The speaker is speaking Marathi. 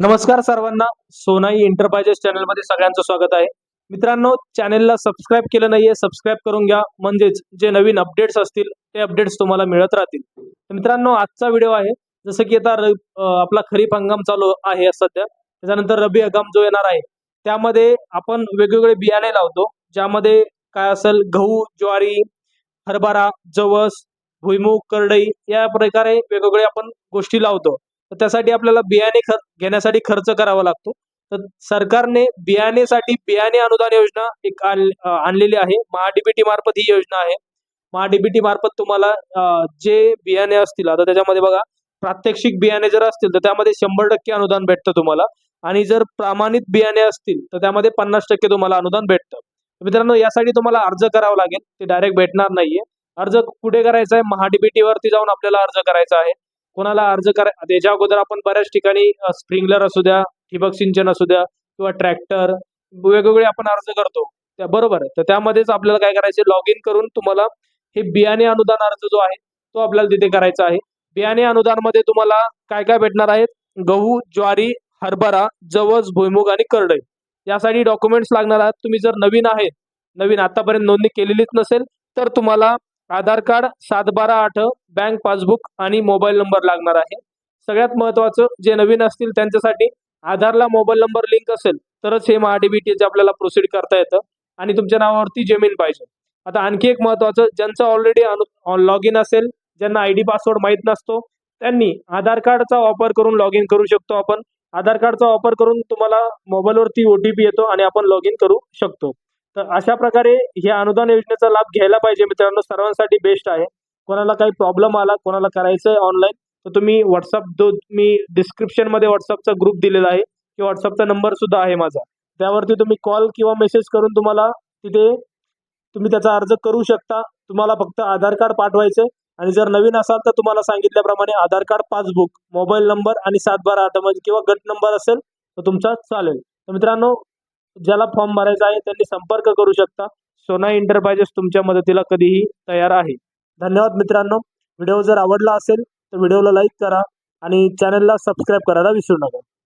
नमस्कार सर्वांना. सोनाई एंटरप्राइजेस चॅनलमध्ये सगळ्यांचं स्वागत आहे. मित्रांनो चॅनेलला सबस्क्राईब केलं नाहीये सबस्क्राईब करून घ्या. म्हणजेच जे नवीन अपडेट्स असतील ते अपडेट्स तुम्हाला मिळत राहतील. मित्रांनो आजचा व्हिडिओ आहे. जसं की आता आपला खरीप हंगाम चालू आहे सध्या. त्याच्यानंतर रबी हंगाम जो येणार आहे त्यामध्ये आपण वेगवेगळे बियाणे लावतो. ज्यामध्ये काय असेल गहू ज्वारी हरभरा जवस भुईमूग करडई या प्रकारे वेगवेगळे आपण गोष्टी लावतो. तर त्यासाठी आपल्याला बियाणे खर घेण्यासाठी खर्च करावा लागतो. तर सरकारने बियाणेसाठी बियाणे अनुदान योजना एक आण- आणलेली आहे. महाडीबीटी मार्फत ही योजना आहे. महाडीबीटी मार्फत तुम्हाला जे बियाणे असतील आता त्याच्यामध्ये बघा प्रात्यक्षिक बियाणे जर असतील तर त्यामध्ये शंभर टक्के अनुदान भेटतं तुम्हाला. आणि जर प्रमाणित बियाणे असतील तर त्यामध्ये पन्नास टक्के तुम्हाला अनुदान भेटतं. मित्रांनो यासाठी तुम्हाला अर्ज करावा लागेल. ते डायरेक्ट भेटणार नाहीये. अर्ज कुठे करायचा आहे? महाडीबीटी वरती जाऊन आपल्याला अर्ज करायचा आहे. कोणाला अर्ज करा त्याच्या अगोदर आपण बऱ्याच ठिकाणी स्प्रिंकलर असू द्या ठिबक सिंचन असू द्या किंवा ट्रॅक्टर वेगवेगळे आपण अर्ज करतो. त्या बरोबर आहे. तर त्यामध्येच आपल्याला काय करायचे लॉग इन करून तुम्हाला हे बियाणे अनुदान अर्ज जो आहे तो आपल्याला तिथे करायचा आहे. बियाणे अनुदानमध्ये तुम्हाला काय काय भेटणार आहेत? गहू ज्वारी हरभरा जवस भुईमुग आणि करडई. यासाठी डॉक्युमेंट्स लागणार आहेत. तुम्ही जर नवीन आहे नवीन आतापर्यंत नोंदणी केलेलीच नसेल तर तुम्हाला आधार कार्ड सात बारा आठ बँक पासबुक आणि मोबाईल नंबर लागणार आहे. सगळ्यात महत्त्वाचं जे नवीन असतील त्यांच्यासाठी आधारला मोबाईल नंबर लिंक असेल तरच हे महाडीबीटीचे आपल्याला प्रोसीड करता येतं आणि तुमच्या नावावरती जमीन पाहिजे. आता आणखी एक महत्त्वाचं ज्यांचं ऑलरेडी लॉग इन असेल ज्यांना आय डी पासवर्ड माहीत नसतो त्यांनी आधार कार्डचा वापर करून लॉग इन करू शकतो आपण. आधार कार्डचा वापर करून तुम्हाला मोबाईलवरती ओ टी पी येतो आणि आपण लॉग इन करू शकतो. तर अशा प्रकारे ह्या अनुदान योजनेचा लाभ घ्यायला पाहिजे. मित्रांनो सर्वांसाठी बेस्ट आहे. कोणाला काही प्रॉब्लेम आला कोणाला करायचं आहे ऑनलाईन तर तुम्ही व्हॉट्सअप जो मी डिस्क्रिप्शनमध्ये व्हॉट्सअपचा ग्रुप दिलेला आहे. किंवा व्हॉट्सअपचा नंबर सुद्धा आहे माझा. त्यावरती तुम्ही कॉल किंवा मेसेज करून तुम्हाला तिथे तुम्ही त्याचा अर्ज करू शकता. तुम्हाला फक्त आधार कार्ड पाठवायचं आणि जर नवीन असाल तर तुम्हाला सांगितल्याप्रमाणे Aadhaar card passbook mobile number आणि सात बारा आठ किंवा गट नंबर असेल तर तुमचा चालेल. तर मित्रांनो ज्याला फॉर्म भरायचा आहे त्यांनी संपर्क करू शकता. सोना एंटरप्राइजेस तुमच्या मदतीला कधीही तयार आहे. धन्यवाद मित्रांनो. व्हिडिओ जर आवडला असेल तर व्हिडिओला लाईक करा आणि चॅनलला सबस्क्राईब करायला विसरू नका.